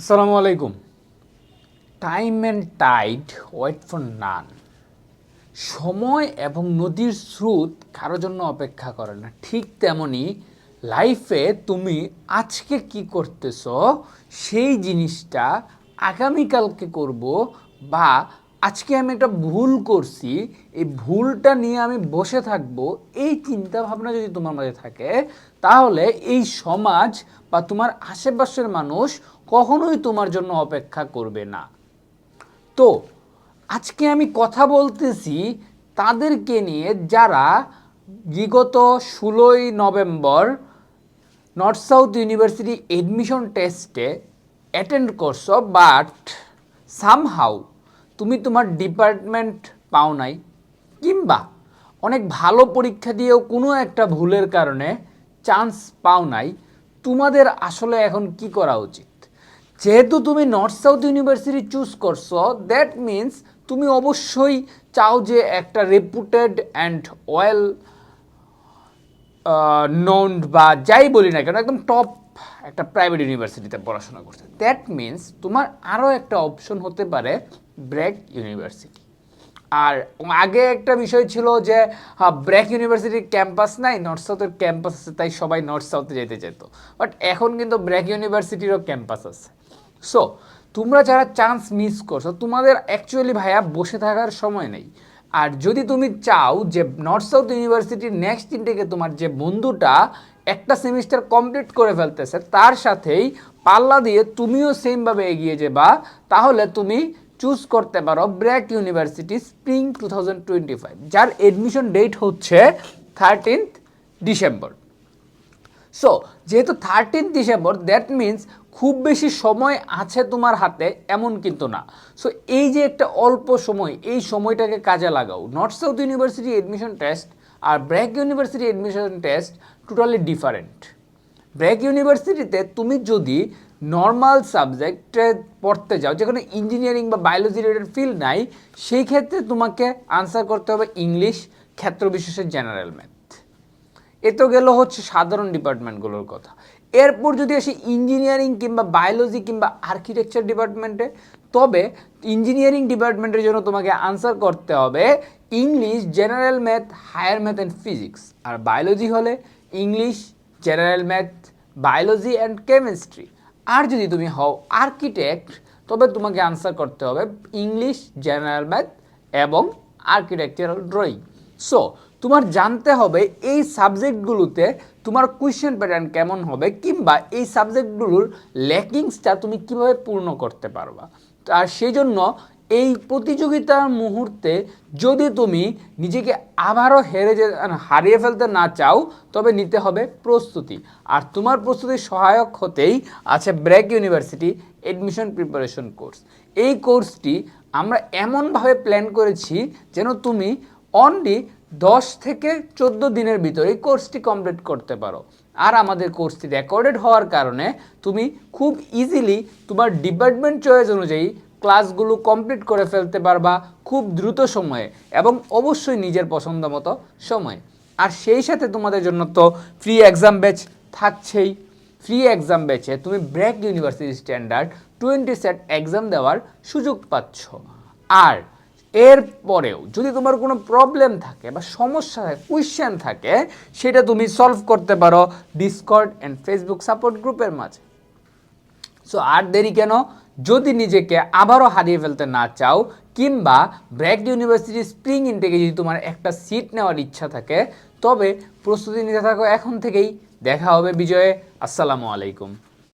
আসসালামু আলাইকুম। Time and tide wait for none সময় এবং নদীর স্রোত কারোর জন্য অপেক্ষা করে না। ঠিক তেমনি লাইফে তুমি আজকে কি করতেছ, সেই জিনিসটা আগামীকালকে করব বা আজকে আমি একটা ভুল করছি, এই ভুলটা নিয়ে আমি বসে থাকব, এই চিন্তা ভাবনা যদি তোমার মাঝে থাকে, তাহলে এই সমাজ বা তোমার আশেপাশের মানুষ কখনোই তোমার জন্য অপেক্ষা করবে না। তো, আজকে আমি কথা বলতেছি তাদেরকে নিয়ে যারা বিগত ষোলোই November north south university admission টেস্টে অ্যাটেন্ড করছ, বাট সামহাউ তুমি তোমার ডিপার্টমেন্ট পাও নাই, কিংবা অনেক ভালো পরীক্ষা দিয়েও কোনো একটা ভুলের কারণে চান্স পাও নাই, তোমাদের আসলে এখন কি করা উচিত? যেহেতু তুমি নর্থ সাউথ ইউনিভার্সিটি চুজ করছ দ্যাট মিন্স তুমি অবশ্যই চাও যে একটা রেপুটেড অ্যান্ড ওয়েল নোন বা যাই বলি না কেন, একদম টপ একটা প্রাইভেট ইউনিভার্সিটিতে পড়াশোনা করছে। দ্যাট মিন্স তোমার আরও একটা অপশন হতে পারে ব্র্যাক ইউনিভার্সিটি আর আগে একটা বিষয় ছিল যে ব্র্যাক ইউনিভার্সিটির ক্যাম্পাস নাই নর্থ সাউথের ক্যাম্পাস আছে, তাই সবাই নর্থ সাউথে যেতে যেত। বাট এখন কিন্তু ব্র্যাক ইউনিভার্সিটিরও ক্যাম্পাস আছে। সো তোমরা যারা চান্স মিস করছ, তোমাদের অ্যাকচুয়ালি ভাইয়া বসে থাকার সময় নেই। আর যদি তুমি চাও যে নর্থ সাউথ ইউনিভার্সিটির নেক্সট ইনটেকে তোমার যে বন্ধুটা একটা সেমিস্টার কমপ্লিট করে ফেলতেছে, তার সাথেই পাল্লা দিয়ে তুমিও সেমভাবে এগিয়ে যাবা। তাহলে তুমি চুজ করতে পারো BRAC university spring two thousand twenty five যার এডমিশন ডেট হচ্ছে থার্টিনথ ডিসেম্বর সো যেহেতু থার্টিন ডিসেম্বর দ্যাট মিন্স খুব বেশি সময় আছে তোমার হাতে এমন কিন্তু না। সো এই যে একটা অল্প সময়, এই সময়টাকে কাজে লাগাও। North south university admission test আর BRAC university admission test totally different BRAC ইউনিভার্সিটিতে তুমি যদি নর্মাল সাবজেক্টে পড়তে যাও, যেখানে ইঞ্জিনিয়ারিং বা বায়োলজি রিলেটেড ফিল্ড নাই, সেই ক্ষেত্রে তোমাকে আনসার করতে হবে ইংলিশ ক্ষেত্র বিশেষের জেনারেল ম্যাথ এ তো গেল হচ্ছে সাধারণ ডিপার্টমেন্টগুলোর কথা। এরপর যদি আসি ইঞ্জিনিয়ারিং কিংবা বায়োলজি কিংবা আর্কিটেকচার ডিপার্টমেন্টে তবে ইঞ্জিনিয়ারিং ডিপার্টমেন্টের জন্য তোমাকে আনসার করতে হবে English general math higher math and physics R biology হলে English general math biology and chemistry আর যদি তুমি হও আর্কিটেক্ট তবে তোমাকে আনসার করতে হবে ইংলিশ জেনারেল ম্যাথ এবং আর্কিটেকচারাল ড্রয়িং সো তোমার জানতে হবে এই সাবজেক্টগুলোতে তোমার কোয়েশ্চেন প্যাটার্ন কেমন হবে কিংবা এই সাবজেক্টগুলোর ল্যাকিংসটা তুমি কীভাবে পূর্ণ করতে পারবা। আর সেই জন্য এই প্রতিযোগিতার মুহূর্তে যদি তুমি নিজেকে আবারও হেরে যে হারিয়ে ফেলতে না চাও, তবে নিতে হবে প্রস্তুতি। আর তোমার প্রস্তুতির সহায়ক হতেই আছে BRAC university admission preparation course এই কোর্সটি আমরা এমনভাবে প্ল্যান করেছি যেন তুমি অনলি দশ থেকে চোদ্দ দিনের ভিতরে কোর্সটি কমপ্লিট করতে পারো। আর আমাদের কোর্সটি রেকর্ডেড হওয়ার কারণে তুমি খুব ইজিলি তোমার ডিপার্টমেন্ট চয়েস অনুযায়ী ক্লাসগুলো কমপ্লিট করে ফেলতে পারবা খুব দ্রুত সময়ে এবং অবশ্যই নিজের পছন্দ মতো সময়ে। আর সেই সাথে তোমাদের জন্য তো ফ্রি এক্সাম ব্যাচ থাকছেই। ফ্রি এক্সাম ব্যাচে তুমি BRAC university standard twenty set exam দেওয়ার সুযোগ পাচ্ছ। আর এর পরেও যদি তোমার কোনো প্রবলেম থাকে বা সমস্যা থাকে কোয়েশ্চেন থাকে, সেটা তুমি সলভ করতে পারো ডিসকর্ড অ্যান্ড ফেসবুক সাপোর্ট গ্রুপের মাঝে। সো আর দেরি কেন? যদি নিজেকে আবারও হারিয়ে ফেলতে না চাও, কিংবা ব্র্যাক ইউনিভার্সিটি স্প্রিং ইনটেকে যদি তোমার একটা সিট নেওয়ার ইচ্ছা থাকে, তবে প্রস্তুতি নিতে থাকো এখন থেকেই। দেখা হবে বিজয়ে। আসসালামু আলাইকুম।